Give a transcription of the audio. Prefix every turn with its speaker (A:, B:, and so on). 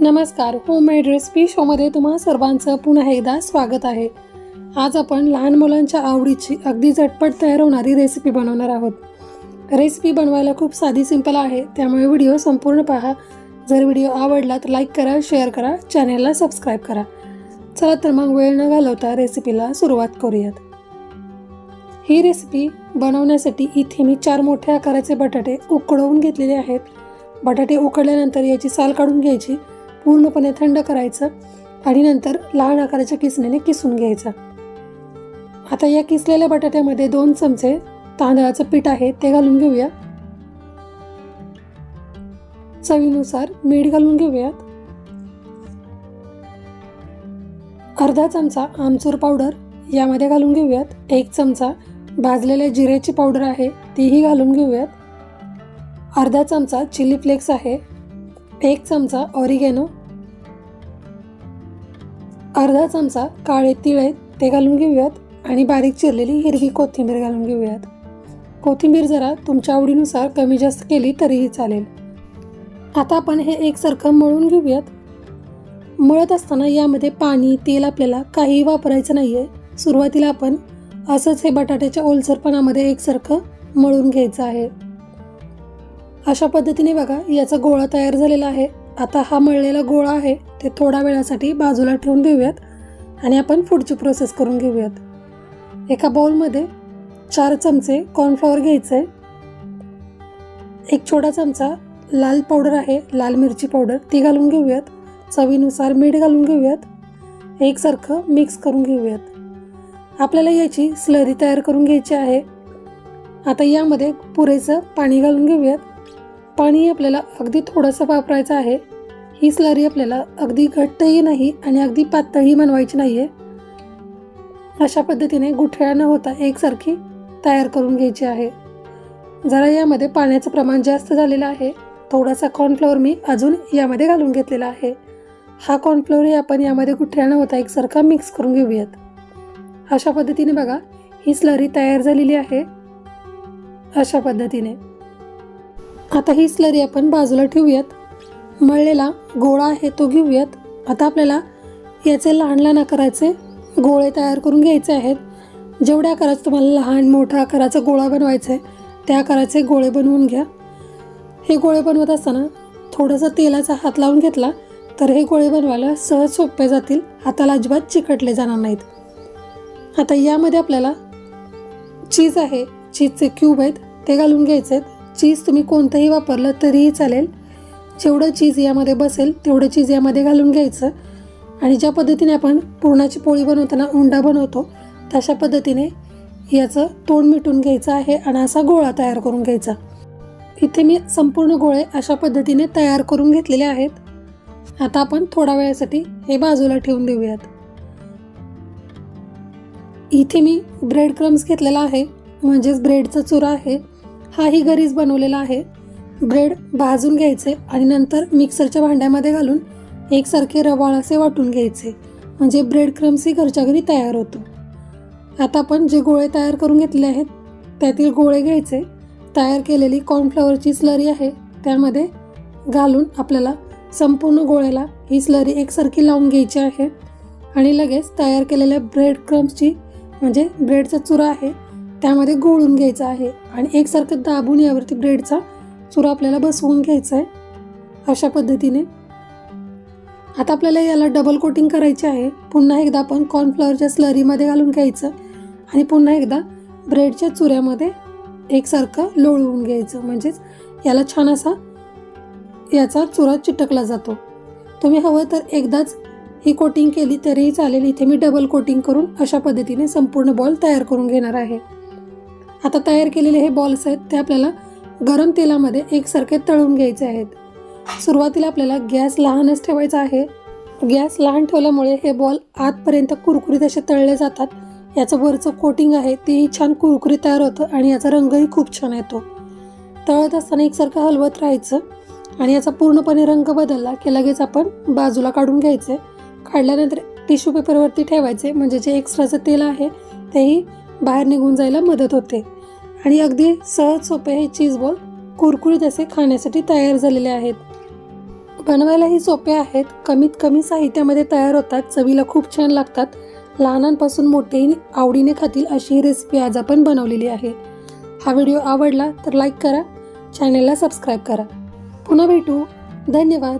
A: नमस्कार homemade recipe शोमध्ये तुम्हा सर्वांचं पुन्हा एकदा स्वागत आहे. आज आपण लहान मुलांच्या आवडीची अगदी झटपट तयार होणारी रेसिपी बनवणार आहोत. रेसिपी बनवायला खूप साधी सिंपल आहे त्यामुळे व्हिडिओ संपूर्ण पहा. जर व्हिडिओ आवडला तर लाईक करा शेअर करा चॅनेलला सबस्क्राईब करा. चला तर मग वेळ न घालवता रेसिपीला सुरुवात करूयात. ही रेसिपी बनवण्यासाठी इथे मी चार मोठ्या आकाराचे बटाटे उकडवून घेतलेले आहेत. बटाटे उकडल्यानंतर याची साल काढून घ्यायची. पूर्णपणे थंड करायचं आणि नंतर लहान आकाराच्या किसण्याने किसून घ्यायचं. आता या किसलेल्या बटाट्यामध्ये दोन चमचे तांदळाचं पीठ आहे ते घालून घेऊया. चवीनुसार मीठ घालून घेऊयात. अर्धा चमचा आमचूर पावडर यामध्ये घालून घेऊयात. एक चमचा भाजलेल्या जिऱ्याची पावडर आहे तीही घालून घेऊयात. अर्धा चमचा चिली फ्लेक्स आहे. एक चमचा ऑरिगॅनो अर्धा चमचा काळे तीळ आहेत ते घालून घेऊयात आणि बारीक चिरलेली हिरवी कोथिंबीर घालून घेऊयात. कोथिंबीर जरा तुमच्या आवडीनुसार कमी जास्त केली तरीही चालेल. आता आपण हे एकसारखं मळून घेऊयात. मळत असताना यामध्ये पाणी तेल आपल्याला काहीही वापरायचं नाही आहे सुरुवातीला आपण असंच हे बटाट्याच्या ओलसरपणामध्ये एकसारखं मळून घ्यायचं आहे. अशा पद्धतीने बघा याचा गोळा तयार झालेला आहे. आता हा मळलेला गोळा आहे ते थोड्या वेळासाठी बाजूला ठेवून देऊयात आणि आपण पुढची प्रोसेस करून घेऊयात. एका बाउलमध्ये चार चमचे कॉर्नफ्लॉवर घ्यायचं. आहे एक छोटा चमचा लाल पावडर आहे लाल मिरची पावडर ती घालून घेऊयात. चवीनुसार मीठ घालून घेऊयात. एकसारखं मिक्स करून घेऊयात. आपल्याला याची स्लरी तयार करून घ्यायची आहे. आता यामध्ये पुरेसं पाणी घालून घेऊयात. पाणी आपल्याला अगदी थोडंसं वापरायचं आहे. ही स्लरी आपल्याला अगदी घट्टही नाही आणि अगदी पातळही बनवायची नाही आहे अशा पद्धतीने गुठळ्या न होता एकसारखी तयार करून घ्यायची आहे. जरा यामध्ये पाण्याचं प्रमाण जास्त झालेलं आहे. थोडासा कॉर्नफ्लॉवर मी अजून यामध्ये घालून घेतलेला आहे. हा कॉर्नफ्लॉवरही आपण यामध्ये गुठळ्या न होता एकसारखा मिक्स करून घेऊयात. अशा पद्धतीने बघा ही स्लरी तयार झालेली आहे. अशा पद्धतीने. आता ही स्लरी आपण बाजूला ठेवूयात. मळलेला गोळा आहे तो घेऊयात. आता आपल्याला याचे लहान लहान आकाराचे गोळे तयार करून घ्यायचे आहेत. जेवढ्या आकाराचं तुम्हाला लहान मोठा आकाराचा गोळा बनवायचा आहे त्या आकाराचे गोळे बनवून घ्या. हे गोळे बनवत असताना थोडंसं तेलाचा हात लावून घेतला तर हे गोळे बनवायला सहज सोपे जातील. हाताला अजिबात चिकटले जाणार नाहीत. आता यामध्ये आपल्याला चीज आहे. चीजचे क्यूब आहेत ते घालून घ्यायचे आहेत. चीज तुम्ही कोणतंही वापरलं तरीही चालेल. जेवढं चीज यामध्ये बसेल तेवढं चीज यामध्ये घालून घ्यायचं. आणि ज्या पद्धतीने आपण पुरणाची पोळी बनवताना उंडा बनवतो तशा पद्धतीने याचं तोंड मिटून घ्यायचं आहे आणि असा गोळा तयार करून घ्यायचा. इथे मी संपूर्ण गोळे अशा पद्धतीने तयार करून घेतलेले आहेत. आता आपण थोड्या वेळासाठी हे बाजूला ठेवून देऊयात. इथे मी ब्रेड क्रम्स घेतलेला आहे म्हणजेच ब्रेडचा चुरा आहे. हाही घरीच बनवलेला आहे. ब्रेड भाजून घ्यायचे आणि नंतर मिक्सरच्या भांड्यामध्ये घालून एकसारखे रवाळ असे वाटून घ्यायचे. म्हणजे ब्रेड क्रम्सही घरच्या घरी तयार होतो. आता आपण जे गोळे तयार करून घेतले आहेत त्यातील गोळे घ्यायचे. तयार केलेली कॉर्नफ्लॉवरची स्लरी आहे त्यामध्ये घालून आपल्याला संपूर्ण गोळ्याला ही स्लरी एकसारखी लावून घ्यायची आहे. आणि लगेच तयार केलेल्या ब्रेड क्रम्सची म्हणजे ब्रेडचा चुरा आहे त्यामध्ये गोळून घ्यायचं आहे आणि एकसारखं दाबून यावरती ब्रेडचा चुरा आपल्याला बसवून घ्यायचा आहे. अशा पद्धतीने. आता आपल्याला याला डबल कोटिंग करायची आहे. पुन्हा एकदा आपण कॉर्नफ्लॉवरच्या स्लरीमध्ये घालून घ्यायचं आणि पुन्हा एकदा ब्रेडच्या चुऱ्यामध्ये एकसारखं लोळवून घ्यायचं. म्हणजेच याला छान असा याचा चुरा चिटकला जातो. तुम्ही हवं तर एकदाच ही कोटिंग केली तरीही चालेल. इथे मी डबल कोटिंग करून अशा पद्धतीने संपूर्ण बॉल तयार करून घेणार आहे. आता तयार केलेले हे बॉल्स आहेत ते आपल्याला गरम तेलामध्ये एकसारखे तळून घ्यायचे आहेत. सुरुवातीला आपल्याला गॅस लहानच ठेवायचा आहे. गॅस लहान ठेवल्यामुळे हे बॉल आतपर्यंत कुरकुरीत असे तळले जातात. याचं वरचं कोटिंग आहे तेही छान कुरकुरीत तयार होतं आणि याचा रंगही खूप छान येतो. तळत असताना एकसारखं हलवत राहायचं आणि याचा पूर्णपणे रंग बदलला की लगेच आपण बाजूला काढून घ्यायचे. काढल्यानंतर टिश्यू पेपरवरती ठेवायचे म्हणजे जे एक्स्ट्राचं तेल आहे तेही बाहेर निघून जायला मदत होते. आणि अगदी सहज सोपे हे चीज बॉल कुरकुरीत असे खाण्यासाठी तयार झालेले आहेत. बनवायलाही सोपे आहेत. कमीत कमी साहित्यामध्ये तयार होतात. चवीला खूप छान लागतात. लहानांपासून मोठेही आवडीने खातील अशी ही रेसिपी आज आपण बनवलेली आहे. हा व्हिडिओ आवडला तर लाईक करा. चॅनेलला सबस्क्राईब करा. पुन्हा भेटू. धन्यवाद.